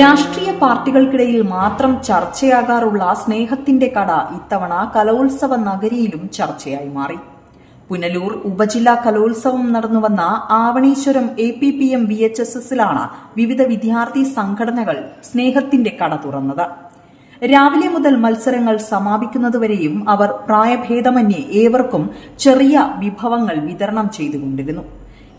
രാഷ്ട്രീയ പാർട്ടികൾക്കിടയിൽ മാത്രം ചർച്ചയാകാറുള്ള സ്നേഹത്തിന്റെ കട ഇത്തവണ കലോത്സവ നഗരിയിലും ചർച്ചയായി മാറി. പുനലൂർ ഉപജില്ലാ കലോത്സവം നടന്നുവന്ന Avaneeswaram A P P M V H S എസിലാണ് വിവിധ വിദ്യാർത്ഥി സംഘടനകൾ സ്നേഹത്തിന്റെ കട തുറന്നത്. രാവിലെ മുതൽ മത്സരങ്ങൾ സമാപിക്കുന്നതുവരെയും അവർ പ്രായഭേദമന്യേ ഏവർക്കും ചെറിയ വിഭവങ്ങൾ വിതരണം ചെയ്തുകൊണ്ടിരുന്നു.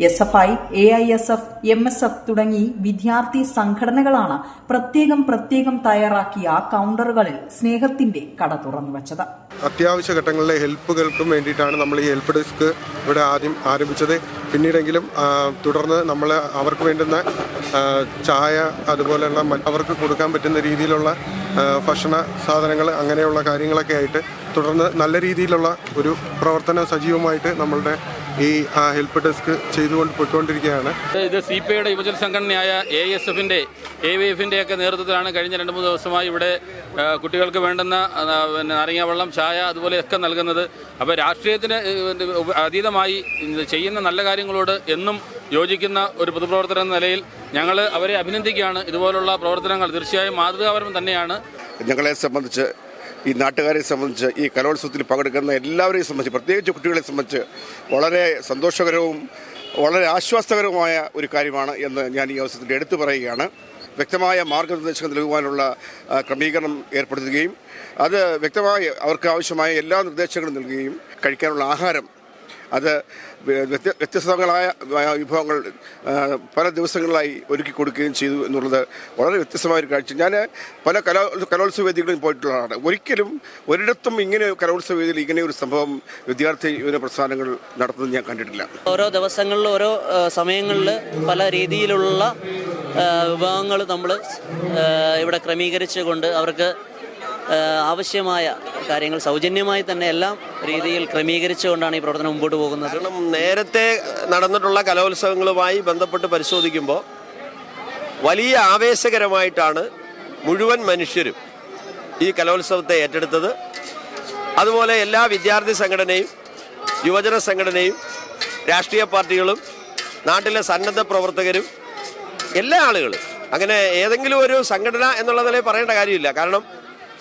S F I A I S F M S F തുടങ്ങി വിദ്യാർത്ഥി സംഘടനകളാണ് പ്രത്യേകം പ്രത്യേകം തയ്യാറാക്കിയ കൗണ്ടറുകളിൽ സ്നേഹത്തിന്റെ കട തുറന്നു വെച്ചത്. അത്യാവശ്യ ഘട്ടങ്ങളിലെ ഹെൽപ്പുകൾക്കും വേണ്ടിയിട്ടാണ് നമ്മൾ ഈ ഹെൽപ്പ് ഡെസ്ക് ഇവിടെ ആദ്യം ആരംഭിച്ചത്. പിന്നീടെങ്കിലും തുടർന്ന് നമ്മൾ അവർക്ക് വേണ്ടുന്ന ചായ അതുപോലെയുള്ള അവർക്ക് കൊടുക്കാൻ പറ്റുന്ന രീതിയിലുള്ള ഭക്ഷണ സാധനങ്ങൾ അങ്ങനെയുള്ള കാര്യങ്ങളൊക്കെ ആയിട്ട് തുടർന്ന് നല്ല രീതിയിലുള്ള ഒരു പ്രവർത്തന സജീവമായിട്ട് നമ്മളുടെ ഈ ഹെൽപ്പ് ഡെസ്ക് ചെയ്തുകൊണ്ട് പോയിക്കൊണ്ടിരിക്കുകയാണ്. ഇത് സി പി ഐയുടെ യുവജന സംഘടനയായ എ എസ് എഫിന്റെ എ വി എഫിന്റെ ഒക്കെ നേതൃത്വത്തിലാണ് കഴിഞ്ഞ രണ്ട് മൂന്ന് ദിവസമായി ഇവിടെ കുട്ടികൾക്ക് വേണ്ടുന്ന പിന്നെ നാരങ്ങ വെള്ളം ചായ അതുപോലെയൊക്കെ നൽകുന്നത്. അപ്പോൾ രാഷ്ട്രീയത്തിന് അതീതമായി ചെയ്യുന്ന നല്ല കാര്യങ്ങളോട് എന്നും യോജിക്കുന്ന ഒരു പൊതുപ്രവർത്തനം എന്ന നിലയിൽ ഞങ്ങൾ അവരെ അഭിനന്ദിക്കുകയാണ്. ഇതുപോലുള്ള പ്രവർത്തനങ്ങൾ തീർച്ചയായും മാതൃകാപരം തന്നെയാണ്. ഞങ്ങളെ സംബന്ധിച്ച് ഈ നാട്ടുകാരെ സംബന്ധിച്ച് ഈ കലോത്സവത്തിൽ പങ്കെടുക്കുന്ന എല്ലാവരെയും സംബന്ധിച്ച് പ്രത്യേകിച്ച് കുട്ടികളെ സംബന്ധിച്ച് വളരെ സന്തോഷകരവും വളരെ ആശ്വാസകരവുമായ ഒരു കാര്യമാണ് എന്ന് ഞാൻ ഈ അവസരത്തിൽ എടുത്തു പറയുകയാണ്. വ്യക്തമായ മാർഗനിർദ്ദേശങ്ങൾ നൽകുവാനുള്ള ക്രമീകരണം ഏർപ്പെടുത്തുകയും അത് വ്യക്തമായി അവർക്ക് ആവശ്യമായ എല്ലാ നിർദ്ദേശങ്ങളും നൽകുകയും കഴിക്കാനുള്ള ആഹാരം അത് വ്യത്യ- വ്യത്യസ്തങ്ങളായ വിഭവങ്ങൾ പല ദിവസങ്ങളിലായി ഒരുക്കി കൊടുക്കുകയും ചെയ്തു എന്നുള്ളത് വളരെ വ്യത്യസ്തമായ ഒരു കാഴ്ച. ഞാൻ പല കലാ കലോത്സവ വേദികളിലും പോയിട്ടുള്ളതാണ്. ഒരിക്കലും ഒരിടത്തും ഇങ്ങനെ കലോത്സവ വേദിയിൽ ഇങ്ങനെ ഒരു സംഭവം വിദ്യാർത്ഥി യുവന പ്രസ്ഥാനങ്ങൾ നടത്തുന്നത് ഞാൻ കണ്ടിട്ടില്ല. ഓരോ ദിവസങ്ങളിൽ ഓരോ സമയങ്ങളിൽ പല രീതിയിലുള്ള വിഭവങ്ങൾ നമ്മൾ ഇവിടെ ക്രമീകരിച്ചുകൊണ്ട് അവർക്ക് ആവശ്യമായ കാര്യങ്ങൾ സൗജന്യമായി തന്നെ എല്ലാം രീതിയിൽ ക്രമീകരിച്ചുകൊണ്ടാണ് ഈ പ്രവർത്തനം മുമ്പോട്ട് പോകുന്നത്. കാരണം നേരത്തെ നടന്നിട്ടുള്ള കലോത്സവങ്ങളുമായി ബന്ധപ്പെട്ട് പരിശോധിക്കുമ്പോൾ വലിയ ആവേശകരമായിട്ടാണ് മുഴുവൻ മനുഷ്യരും ഈ കലോത്സവത്തെ ഏറ്റെടുത്തത്. അതുപോലെ എല്ലാ വിദ്യാർത്ഥി സംഘടനയും യുവജന സംഘടനയും രാഷ്ട്രീയ പാർട്ടികളും നാട്ടിലെ സന്നദ്ധ പ്രവർത്തകരും എല്ലാ ആളുകളും. അങ്ങനെ ഏതെങ്കിലും ഒരു സംഘടന എന്നുള്ള നിലയിൽ പറയേണ്ട കാര്യമില്ല. കാരണം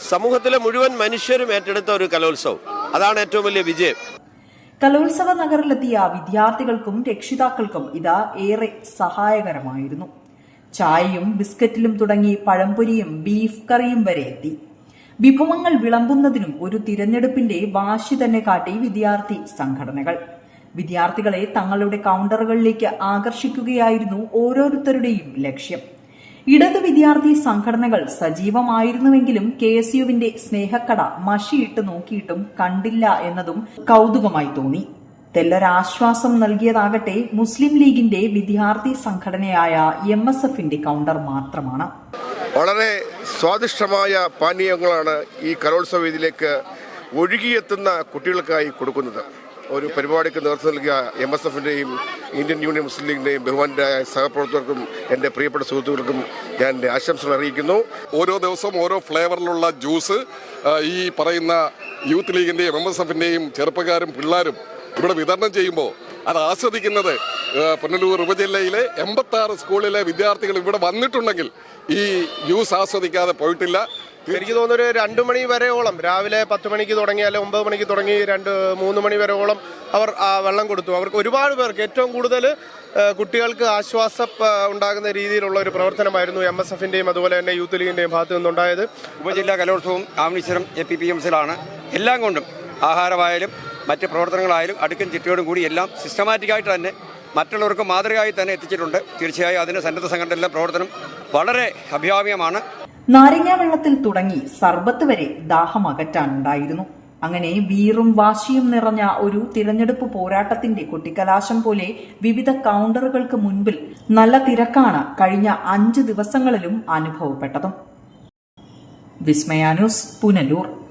സമൂഹത്തിലെ മുഴുവൻ മനുഷ്യരും ഏറ്റെടുത്ത ഒരു കലോത്സവം. അതാണ് ഏറ്റവും വലിയ വിജയം. കലോത്സവ നഗറിലെത്തിയ വിദ്യാർത്ഥികൾക്കും രക്ഷിതാക്കൾക്കും ഇത് ഏറെ സഹായകരമായിരുന്നു. ചായയും ബിസ്ക്കറ്റിലും തുടങ്ങി പഴംപൊരിയും ബീഫ് കറിയും വരെ എത്തി. വിഭവങ്ങൾ വിളമ്പുന്നതിനും ഒരു തിരഞ്ഞെടുപ്പിന്റെ വാശി തന്നെ കാട്ടി വിദ്യാർത്ഥി സംഘടനകൾ. വിദ്യാർത്ഥികളെ തങ്ങളുടെ കൌണ്ടറുകളിലേക്ക് ആകർഷിക്കുകയായിരുന്നു ഓരോരുത്തരുടെയും ലക്ഷ്യം. ഇടത് വിദ്യാർത്ഥി സംഘടനകൾ സജീവമായിരുന്നുവെങ്കിലും കെ എസ് യുവിന്റെ സ്നേഹക്കട മഷിയിട്ട് നോക്കിയിട്ടും കണ്ടില്ല എന്നതും കൗതുകമായി തോന്നി. തെല്ലൊരാശ്വാസം നൽകിയതാകട്ടെ മുസ്ലിം ലീഗിന്റെ വിദ്യാർത്ഥി സംഘടനയായ എം എസ് എഫിന്റെ കൌണ്ടർ മാത്രമാണ്. വളരെ സ്വാദിഷ്ടമായ പാനീയങ്ങളാണ് ഈ കലോത്സവ ഇതിലേക്ക് ഒഴുകിയെത്തുന്ന കുട്ടികൾക്കായി കൊടുക്കുന്നത്. ഒരു പരിപാടിക്ക് നേതൃത്വം നൽകിയ എം എസ് എഫിന്റെയും ഇന്ത്യൻ യൂണിയൻ മുസ്ലിം ലീഗിന്റെയും ബഹുമാനായ സഹപ്രവർത്തകർക്കും എന്റെ പ്രിയപ്പെട്ട സുഹൃത്തുക്കൾക്കും ഞാൻ എന്റെ ആശംസകൾ അറിയിക്കുന്നു. ഓരോ ദിവസവും ഓരോ ഫ്ലേവറിലുള്ള ജ്യൂസ് ഈ പറയുന്ന യൂത്ത് ലീഗിന്റെയും എം എസ് എഫിന്റെയും ചെറുപ്പക്കാരും പിള്ളേരും ഇവിടെ വിതരണം ചെയ്യുമ്പോൾ അത് ആസ്വദിക്കുന്നത് പുനലൂർ ഉപജില്ലയിലെ എൺപത്തി ആറ് സ്കൂളിലെ വിദ്യാർത്ഥികൾ ഇവിടെ വന്നിട്ടുണ്ടെങ്കിൽ ഈ ജ്യൂസ് ആസ്വദിക്കാതെ പോയിട്ടില്ല. എനിക്ക് തോന്നുന്നു ഒരു രണ്ട് മണി വരെയോളം രാവിലെ പത്ത് മണിക്ക് തുടങ്ങി അല്ലെ ഒമ്പത് മണിക്ക് തുടങ്ങി രണ്ട് മൂന്ന് മണി വരെയോളം അവർ ആ വെള്ളം കൊടുത്തു. അവർക്ക് ഒരുപാട് പേർക്ക് ഏറ്റവും കൂടുതൽ കുട്ടികൾക്ക് ആശ്വാസം ഉണ്ടാകുന്ന രീതിയിലുള്ള ഒരു പ്രവർത്തനമായിരുന്നു എം എസ് എഫിന്റെയും അതുപോലെ തന്നെ യൂത്ത് ലീഗിന്റെയും ഭാഗത്തു നിന്നുണ്ടായത്. ഉപജില്ലാ കലോത്സവം Amaneeswaram A P P M സിലാണ് എല്ലാം കൊണ്ടും ആഹാരമായാലും മറ്റ് പ്രവർത്തനങ്ങളായാലും അടുക്കും ചിട്ടയോടും കൂടി എല്ലാം സിസ്റ്റമാറ്റിക്കായിട്ട് തന്നെ മറ്റുള്ളവർക്ക് മാതൃകയായി തന്നെ എത്തിച്ചിട്ടുണ്ട്. തീർച്ചയായും അതിന് സന്നദ്ധ സംഘടനയിലെ പ്രവർത്തനം വളരെ അഭികാമ്യമാണ്. നാരങ്ങ വെള്ളത്തിൽ തുടങ്ങി സർബത്ത് വരെ ദാഹം അകറ്റാനുണ്ടായിരുന്നു. അങ്ങനെ വീറും വാശിയും നിറഞ്ഞ ഒരു തിരഞ്ഞെടുപ്പ് പോരാട്ടത്തിന്റെ കൊട്ടിക്കലാശം പോലെ വിവിധ കൗണ്ടറുകൾക്ക് മുൻപിൽ നല്ല തിരക്കാണ് കഴിഞ്ഞ അഞ്ച് ദിവസങ്ങളിലും അനുഭവപ്പെട്ടതും. വിസ്മയാനുസ് പുനലൂർ.